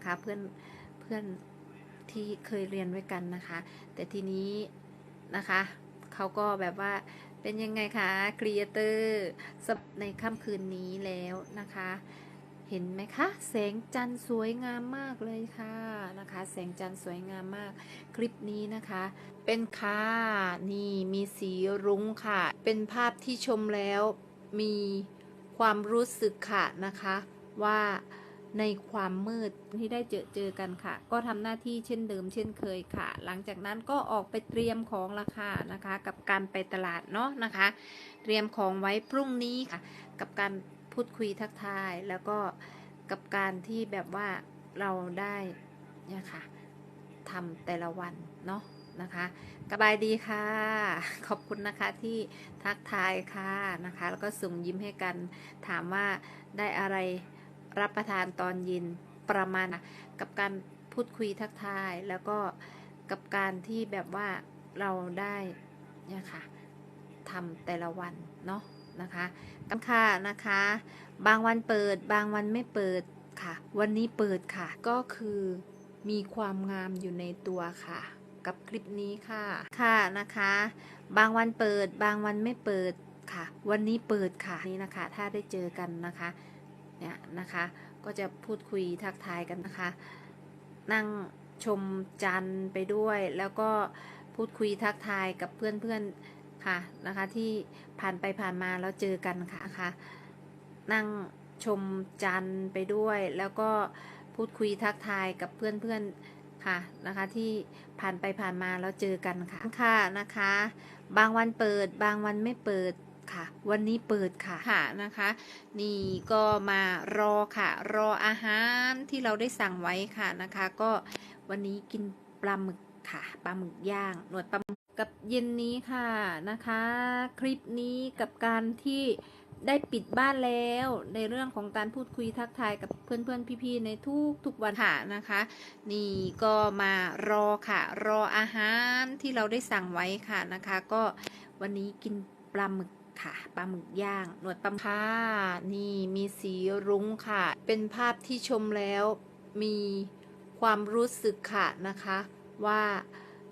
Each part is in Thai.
นะคะ เพื่อนเพื่อนที่เคยเรียนด้วยกันนะคะ แต่ทีนี้นะคะเขาก็แบบว่าเป็นยังไงคะครีเอเตอร์ในค่ำคืนนี้แล้วนะคะ เห็นไหมคะแสงจันทร์สวยงามมากเลยค่ะนะคะ แสงจันทร์สวยงามมาก คลิปนี้นะคะ เป็นค่ะนี่มีสีรุ้งค่ะ เป็นภาพที่ชมแล้วมีความรู้สึกค่ะนะคะว่า ในความมืดที่ได้เจอเจอกันค่ะ ก็ทำหน้าที่เช่นเดิมเช่นเคยค่ะ หลังจากนั้นก็ออกไปเตรียมของราคานะคะ กับการไปตลาดเนาะนะคะ เตรียมของไว้พรุ่งนี้ค่ะ กับการพูดคุยทักทายแล้วก็กับการที่แบบว่าเราได้เนี่ยค่ะทำแต่ละวันเนาะนะคะสบายดีค่ะ ขอบคุณนะคะที่ทักทายค่ะนะคะ แล้วก็ส่งยิ้มให้กันถามว่าได้อะไร รับประทานตอนเย็นประมาณกับการพูดคุยทักทาย แล้วก็กับการที่แบบว่าเราได้เนี่ยค่ะทำแต่ละวันเนาะนะคะกันค่ะนะคะ บางวันเปิดบางวันไม่เปิดค่ะ วันนี้เปิดค่ะ ก็คือมีความงามอยู่ในตัวค่ะ กับคลิปนี้ค่ะค่ะนะคะ บางวันเปิดบางวันไม่เปิดค่ะ วันนี้เปิดค่ะนี่นะคะ ถ้าได้เจอกันนะคะ เนี่ยนะคะ ก็จะพูดคุยทักทายกันนะคะ นั่งชมจันทร์ไปด้วย แล้วก็พูดคุยทักทายกับเพื่อนๆค่ะนะคะ ที่ผ่านไปผ่านมาแล้วเจอกันค่ะนะคะนั่งชมจันทร์ไปด้วย แล้วก็พูดคุยทักทายกับเพื่อนๆค่ะนะคะ ที่ผ่านไปผ่านมาแล้วเจอกันค่ะค่ะนะคะ บางวันเปิด บางวันไม่เปิด ค่ะ วันนี้เปิดค่ะค่ะนะคะ นี่ก็มารอค่ะ รออาหารที่เราได้สั่งไว้ค่ะนะคะ ก็วันนี้กินปลาหมึกค่ะปลาหมึกย่างหนวดปลาหมึกกับเย็นนี้ค่ะนะคะ คลิปนี้กับการที่ได้ปิดบ้านแล้วในเรื่องของการพูดคุยทักทายกับเพื่อนๆพี่ๆในทุกทุกวันค่ะนะคะ นี่ก็มารอค่ะ รออาหารที่เราได้สั่งไว้ค่ะนะคะ ก็วันนี้กินปลาหมึก ค่ะปลาหมึกย่างหนวดปลาค่ะนี่มีสีรุ้งค่ะ เป็นภาพที่ชมแล้วมีความรู้สึกค่ะนะคะ ว่า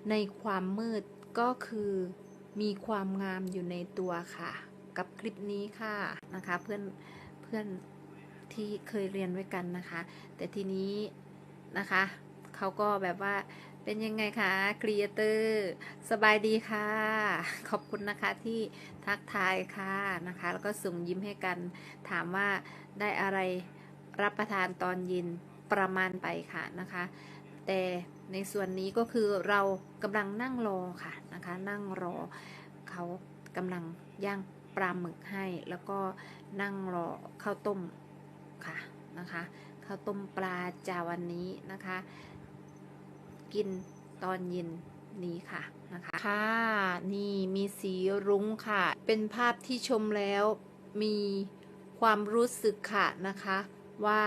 ในความมืดก็คือมีความงามอยู่ในตัวค่ะ กับคลิปนี้ค่ะนะคะ เพื่อนเพื่อนที่เคยเรียนด้วยกันนะคะ แต่ทีนี้นะคะเขาก็แบบว่า เป็นยังไงคะครีเอเตอร์สบายดีค่ะ ขอบคุณนะคะที่ทักทายค่ะนะคะ แล้วก็ส่งยิ้มให้กันถามว่าได้อะไรรับประทานตอนเย็นประมาณไปค่ะนะคะ แต่ในส่วนนี้ก็คือเรากำลังนั่งรอค่ะนะคะ นั่งรอเขากำลังย่างปลาหมึกให้ แล้วก็นั่งรอข้าวต้มค่ะนะคะข้าวต้มปลาจาวันนี้นะคะ กินตอนเย็นนี้ค่ะนะคะค่ะนี่มีสีรุ้งค่ะ เป็นภาพที่ชมแล้วมีความรู้สึกค่ะนะคะ ว่า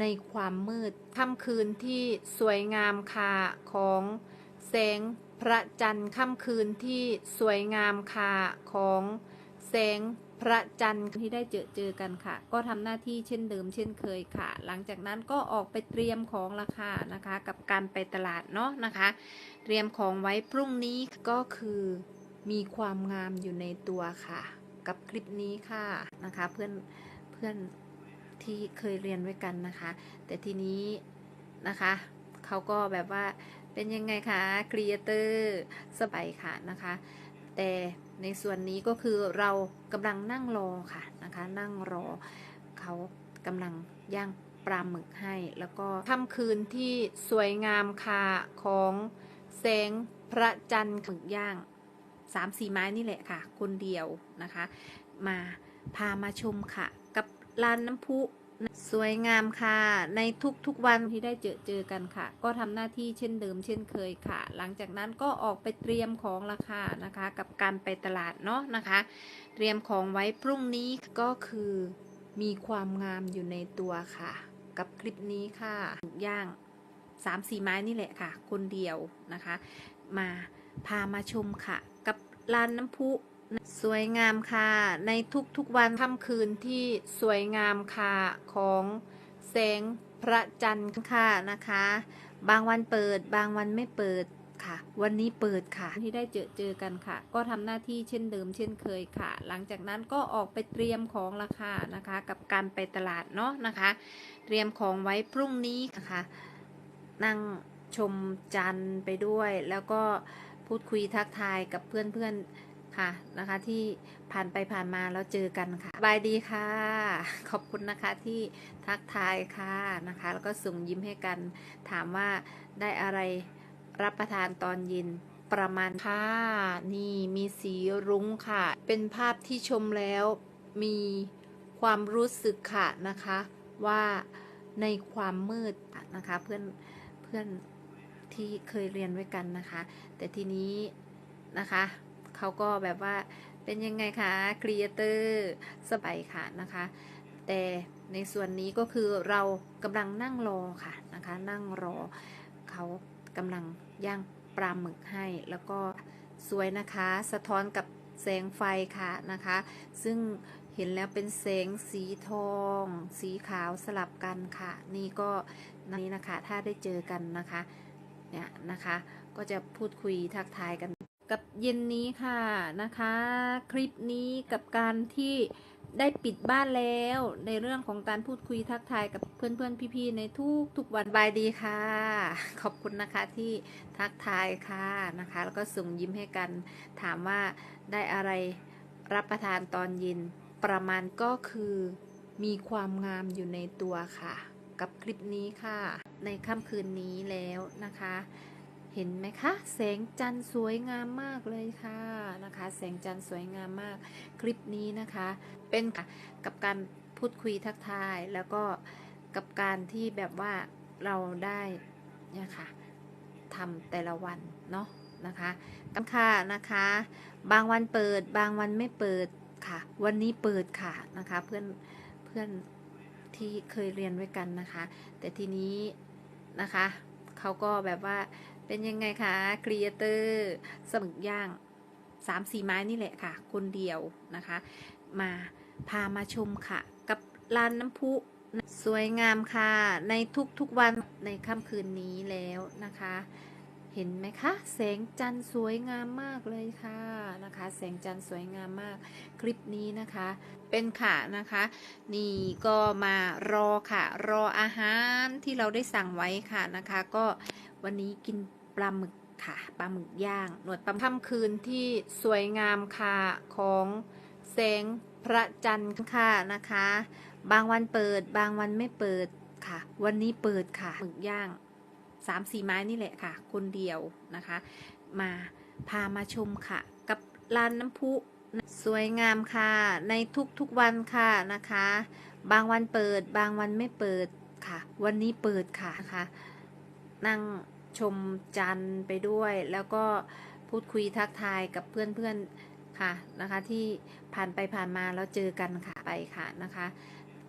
ในความมืดค่ำคืนที่สวยงามค่ะของแสงพระจันทร์ค่ำคืนที่สวยงามค่ะของแสง พระจันทร์ที่ได้เจอเจอกันค่ะ ก็ทำหน้าที่เช่นเดิมเช่นเคยค่ะ หลังจากนั้นก็ออกไปเตรียมของราคานะคะ กับการไปตลาดเนาะนะคะ เตรียมของไว้พรุ่งนี้ก็คือมีความงามอยู่ในตัวค่ะ กับคลิปนี้ค่ะนะคะ เพื่อนเพื่อนที่เคยเรียนด้วยกันนะคะ แต่ทีนี้นะคะเขาก็แบบว่าเป็นยังไงคะครีเอเตอร์สบายค่ะนะคะ แต่ ในส่วนนี้ก็คือเรากำลังนั่งรอค่ะนะคะนั่งรอเขากำลังย่างปลาหมึกให้ แล้วก็ค่ำคืนที่สวยงามค่ะของแสงพระจันทร์หมึกย่างสามสี่ไม้นี่แหละค่ะ คนเดียวนะคะ มาพามาชมค่ะ กับลานน้ำพุ สวยงามค่ะ ในทุกๆวันที่ได้เจอเจอกันค่ะ ก็ทำหน้าที่เช่นเดิมเช่นเคยค่ะ หลังจากนั้นก็ออกไปเตรียมของราคานะคะ กับการไปตลาดเนาะนะคะ เตรียมของไว้พรุ่งนี้ก็คือมีความงามอยู่ในตัวค่ะ กับคลิปนี้ค่ะย่างสามสี่ไม้นี่แหละค่ะ คนเดียวนะคะ มาพามาชมค่ะ กับลานน้ำพุ สวยงามค่ะ ในทุกๆวันค่ำคืนที่สวยงามค่ะของแสงพพระจันทร์ค่ะนะคะ บางวันเปิด บางวันไม่เปิดค่ะ วันนี้เปิดค่ะ ที่ได้เจอเจอกันค่ะ ก็ทำหน้าที่เช่นเดิมเช่นเคยค่ะ หลังจากนั้นก็ออกไปเตรียมของราคานะคะ กับการไปตลาดเนาะนะคะ เตรียมของไว้พรุ่งนี้นะคะ นั่งชมจันทร์ไปด้วย แล้วก็พูดคุยทักทายกับเพื่อนๆ ค่ะนะคะที่ผ่านไปผ่านมาแล้วเจอกันค่ะบายดีค่ะ ขอบคุณนะคะที่ทักทายค่ะนะคะ แล้วก็ส่งยิ้มให้กันถามว่าได้อะไรรับประทานตอนเย็นประมาณค่ะนี่มีสีรุ้งค่ะ เป็นภาพที่ชมแล้วมีความรู้สึกค่ะนะคะว่าในความมืดนะคะเพื่อนเพื่อนที่เคยเรียนไว้กันนะคะ แต่ทีนี้นะคะ เขาก็แบบว่าเป็นยังไงคะครีเอเตอร์สบายค่ะนะคะ แต่ในส่วนนี้ก็คือเรากำลังนั่งรอค่ะนะคะ นั่งรอเขากำลังย่างปลาหมึกให้ แล้วก็สวยนะคะ สะท้อนกับแสงไฟค่ะนะคะ ซึ่งเห็นแล้วเป็นแสงสีทอง สีขาวสลับกันค่ะ นี่ก็นี่นะคะ ถ้าได้เจอกันนะคะ เนี่ยนะคะ ก็จะพูดคุยทักทายกัน กับเย็นนี้ค่ะนะคะ คลิปนี้กับการที่ได้ปิดบ้านแล้ว ในเรื่องของการพูดคุยทักทายกับเพื่อนๆพี่ๆในทุกทุกวันบายดีค่ะ ขอบคุณนะคะที่ทักทายค่ะนะคะ แล้วก็ส่งยิ้มให้กันถามว่าได้อะไรรับประทานตอนเย็นประมาณก็คือมีความงามอยู่ในตัวค่ะ กับคลิปนี้ค่ะ ในค่ำคืนนี้แล้วนะคะ เห็นไหมคะ แสงจันทร์สวยงามมากเลยค่ะนะคะ แสงจันทร์สวยงามมาก คลิปนี้นะคะ เป็นกับการพูดคุยทักทาย แล้วก็กับการที่แบบว่าเราได้เนี่ยค่ะทำแต่ละวันเนาะนะคะกันค่ะนะคะ บางวันเปิด บางวันไม่เปิดค่ะ วันนี้เปิดค่ะนะคะเพื่อนเพื่อนที่เคยเรียนไว้กันนะคะ แต่ทีนี้นะคะเขาก็แบบว่า เป็นยังไงคะครีเอเตอร์สมึกย่างสามสี่ไม้นี่แหละค่ะ คนเดียวนะคะ มาพามาชมค่ะ กับลานน้ำพุสวยงามค่ะ ในทุกๆวันในค่ำคืนนี้แล้วนะคะ เห็นไหมคะ แสงจันทร์สวยงามมากเลยค่ะนะคะ แสงจันทร์สวยงามมาก คลิปนี้นะคะ เป็นค่ะนะคะ นี่ก็มารอค่ะ รออาหารที่เราได้สั่งไว้ค่ะนะคะ ก็วันนี้กิน ปลาหมึกค่ะปลาหมึกย่าง หนวดปลาค่ำคืนที่สวยงามค่ะของแสงพระจันทร์ค่ะนะคะ บางวันเปิด บางวันไม่เปิดค่ะ วันนี้เปิดค่ะหมึกย่างสามสี่ไม้นี่แหละค่ะ คนเดียวนะคะ มาพามาชมค่ะ กับลานน้ำพุสวยงามค่ะ ในทุกๆวันค่ะนะคะ บางวันเปิด บางวันไม่เปิดค่ะ วันนี้เปิดค่ะนะคะ นั่ง ชมจันไปด้วย แล้วก็พูดคุยทักทายกับเพื่อนๆค่ะนะคะที่ผ่านไปผ่านมาแล้วเจอกันค่ะไปค่ะนะคะ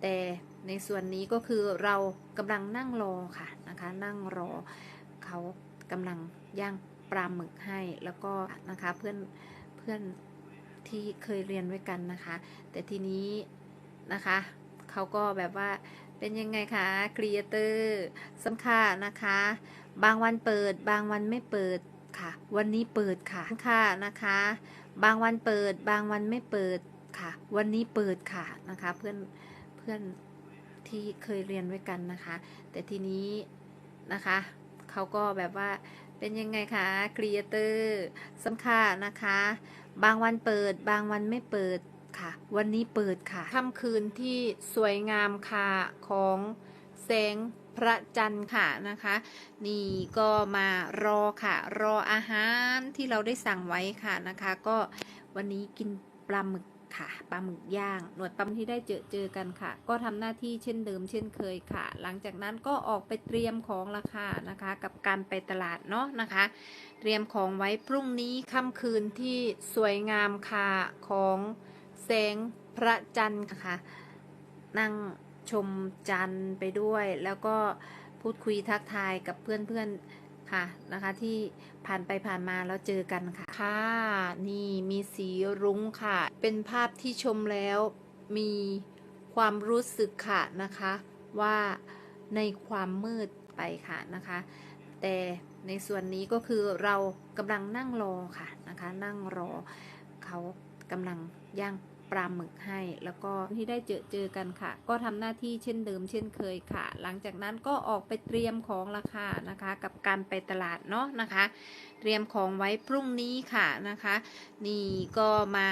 แต่ในส่วนนี้ก็คือเรากำลังนั่งรอค่ะนะคะ นั่งรอเขากำลังย่างปลาหมึกให้แล้วก็นะคะเพื่อนเพื่อนที่เคยเรียนไว้กันนะคะ แต่ทีนี้นะคะเขาก็แบบว่าเป็นยังไงคะครีเอเตอร์สำค่ะนะคะ บางวันเปิด บางวันไม่เปิดค่ะ วันนี้เปิดค่ะค่ะนะคะ บางวันเปิด บางวันไม่เปิดค่ะ วันนี้เปิดค่ะนะคะ เพื่อนเพื่อนที่เคยเรียนไว้กันนะคะ แต่ทีนี้นะคะเขาก็แบบว่าเป็นยังไงคะครีเอเตอร์สำค่ะนะคะ บางวันเปิด บางวันไม่เปิดค่ะ วันนี้เปิดค่ะค่ำคืนที่สวยงามค่ะของแสง ระจันทร์ค่ะนะคะ นี่ก็มารอค่ะ รออาหารที่เราได้สั่งไว้ค่ะนะคะ ก็วันนี้กินปลาหมึกค่ะปลาหมึกย่าง หนวดปลาหมึกที่ได้เจอเจอกันค่ะ ก็ทำหน้าที่เช่นเดิมเช่นเคยค่ะ หลังจากนั้นก็ออกไปเตรียมของราคานะคะ กับการไปตลาดเนาะนะคะ เตรียมของไว้พรุ่งนี้ค่ำคืนที่สวยงามค่ะของแสงพระจันทร์ค่ะนั่ง ชมจันไปด้วย แล้วก็พูดคุยทักทายกับเพื่อนๆค่ะนะคะ ที่ผ่านไปผ่านมาแล้วเจอกันค่ะค่ะ นี่มีสีรุ้งค่ะ เป็นภาพที่ชมแล้วมีความรู้สึกค่ะนะคะ ว่าในความมืดไปค่ะนะคะ แต่ในส่วนนี้ก็คือเรากำลังนั่งรอค่ะนะคะ นั่งรอเขากำลังย่าง ปลาหมึกให้ แล้วก็ที่ได้เจอเจอกันค่ะ ก็ทำหน้าที่เช่นเดิมเช่นเคยค่ะ หลังจากนั้นก็ออกไปเตรียมของราคานะคะ กับการไปตลาดเนาะนะคะ เตรียมของไว้พรุ่งนี้ค่ะนะคะ นี่ก็มา